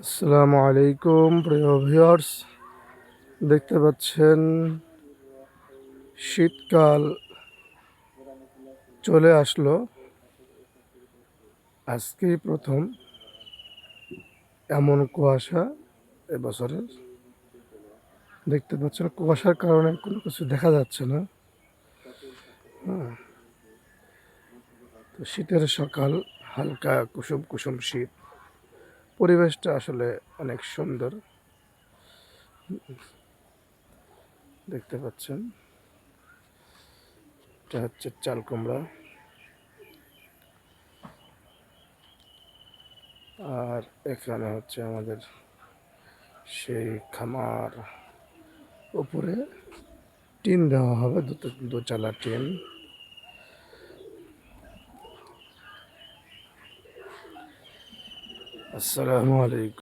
আসসালামু আলাইকুম, প্রিয় ভিউয়ার্স দেখতে পাচ্ছেন, শীতকাল চলে আসলো। আজকেই প্রথম এমন কুয়াশা এবছরের দেখতে পাচ্ছেন, কুয়াশার কারণে কোনো কিছু দেখা যাচ্ছে না। হ্যাঁ। তো শীতের সকাল, হালকা কুসুম কুসুম শীত। পরিবেশটা আসলে অনেক সুন্দর। দেখতে পাচ্ছেন। এটা হচ্ছে চাল কুমড়া। আর এখানে হচ্ছে আমাদের সেই খামার। উপরে টিন দেওয়া হবে দু- চালা টিন। আসসালামু আলাইকুম।